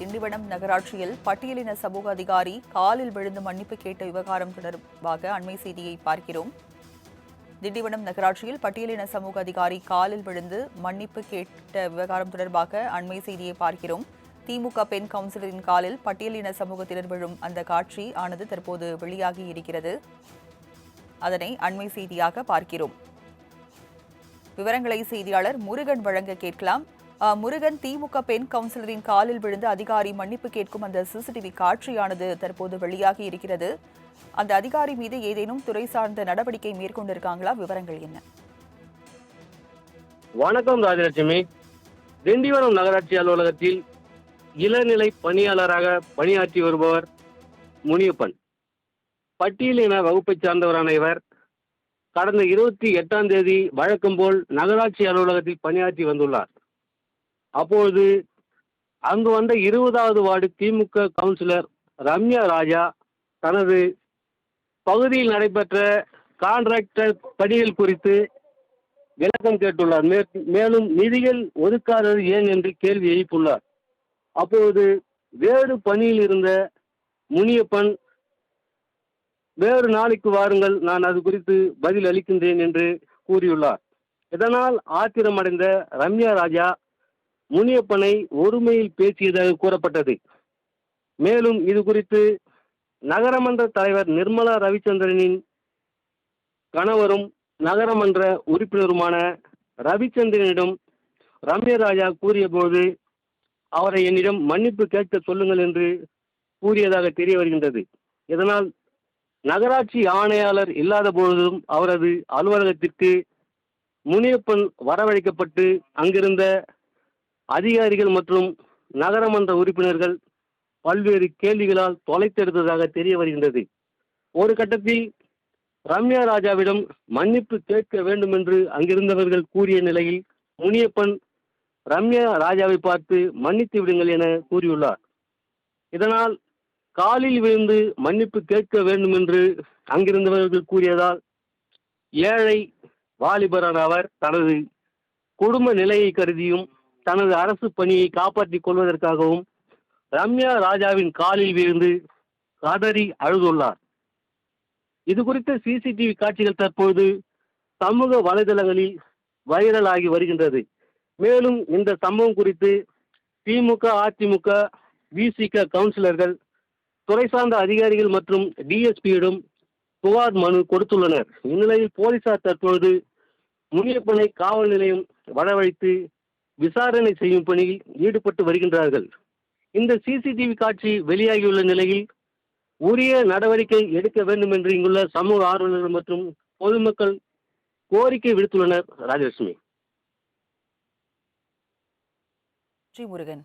திண்டிவனம் நகராட்சியில் பட்டியலின சமூக அதிகாரி காலில் விழுந்து மன்னிப்பு கேட்ட விவகாரம் தொடர்பாக அண்மை செய்தியை பார்க்கிறோம். திண்டிவனம் நகராட்சியில் பட்டியலின சமூக அதிகாரி காலில் விழுந்து மன்னிப்பு கேட்ட விவகாரம் தொடர்பாக அண்மை செய்தியை பார்க்கிறோம். திமுக பெண் கவுன்சிலரின் காலில் பட்டியலின சமூகத்தினர் விழும் அந்த காட்சி ஆனது தற்போது வெளியாகி இருக்கிறது. அதனை அண்மை செய்தியாக பார்க்கிறோம். விவரங்களை செய்தியாளர் முருகன் வழங்க கேட்கலாம். முருகன் திமுக பெண் கவுன்சிலரின் காலில் விழுந்து அதிகாரி மன்னிப்பு கேட்கும் அந்த சிசிடிவி காட்சியானது தற்போது வெளியாகி இருக்கிறது. அந்த அதிகாரி மீது ஏதேனும் துறை சார்ந்த நடவடிக்கை மேற்கொண்டிருக்காங்களா? விவரங்கள் என்ன? வணக்கம் ராஜலட்சுமி. திண்டிவனம் நகராட்சி அலுவலகத்தில் இளநிலை பணியாளராக பணியாற்றி வருபவர் முனியப்பன். பட்டியலின வகுப்பைச் சார்ந்தவரான இவர் கடந்த இருபத்தி எட்டாம் தேதி வழக்கம் போல் நகராட்சி அலுவலகத்தில் பணியாற்றி வந்துள்ளார். அப்பொழுது அங்கு வந்த இருபதாவது வார்டு திமுக கவுன்சிலர் ரம்யா ராஜா தனது பகுதியில் நடைபெற்ற கான்ட்ராக்டர் பணிகள் குறித்து விளக்கம் கேட்டுள்ளார். மே- மேலும் நிதிகள் ஒதுக்காதது ஏன் என்று கேள்வி எழுப்பியுள்ளார். அப்போது வேறு பணியில் இருந்த முனியப்பன் வேறு நாளைக்கு வாருங்கள் நான் அது குறித்து பதில் அளிக்கின்றேன் என்று கூறியுள்ளார். இதனால் ஆத்திரமடைந்த ரம்யா ராஜா முனியப்பனை ஒருமையில் பேசியதாக கூறப்பட்டது. மேலும் இது குறித்து நகரமன்ற தலைவர் நிர்மலா ரவிச்சந்திரனின் கணவரும் நகரமன்ற உறுப்பினருமான ரவிச்சந்திரனிடம் ரம்யராஜா கூறியபோது அவரை என்னிடம் மன்னிப்பு கேட்க சொல்லுங்கள் என்று கூறியதாக தெரிய வருகின்றது. இதனால் நகராட்சி ஆணையாளர் இல்லாத பொழுதும் அவரது அலுவலகத்திற்கு முனியப்பன் வரவழைக்கப்பட்டு அங்கிருந்த அதிகாரிகள் மற்றும் நகரமன்ற உறுப்பினர்கள் பல்வேறு கேள்விகளால் தொலைத்தெடுத்ததாக தெரிய வருகின்றது. ஒரு கட்டத்தில் ரம்யா ராஜாவிடம் மன்னிப்பு கேட்க வேண்டும் என்று அங்கிருந்தவர்கள் கூறிய நிலையில் முனியப்பன் ரம்யா ராஜாவை பார்த்து மன்னித்து விடுங்கள் என கூறியுள்ளார். இதனால் காலில் விழுந்து மன்னிப்பு கேட்க வேண்டும் என்று அங்கிருந்தவர்கள் கூறியதால் ஏழை வாலிபரான அவர் தனது குடும்ப நிலையை கருதியும் தனது அரசு பணியை காப்பாற்றிக் கொள்வதற்காகவும் ரம்யா ராஜாவின் காலில் விழுந்து கதறி அழுதுள்ளார். இது குறித்த சிசிடிவி காட்சிகள் தற்போது சமூக வலைதளங்களில் வைரலாகி வருகின்றது. மேலும் இந்த சம்பவம் குறித்து திமுக அதிமுக விசிக கவுன்சிலர்கள் துறை சார்ந்த அதிகாரிகள் மற்றும் டிஎஸ்பியிடம் புகார் மனு கொடுத்துள்ளனர். இந்நிலையில் போலீசார் தற்பொழுது முனியப்பனை காவல் நிலையம் வரவழைத்து விசாரணை செய்யும் பணியில் ஈடுபட்டு வருகின்றார்கள். இந்த சிசிடிவி காட்சி வெளியாகியுள்ள நிலையில் உரிய நடவடிக்கை எடுக்க வேண்டும் என்று இங்குள்ள சமூக ஆர்வலர்கள் மற்றும் பொதுமக்கள் கோரிக்கை விடுத்துள்ளனர். ராஜலட்சுமி. முருகன்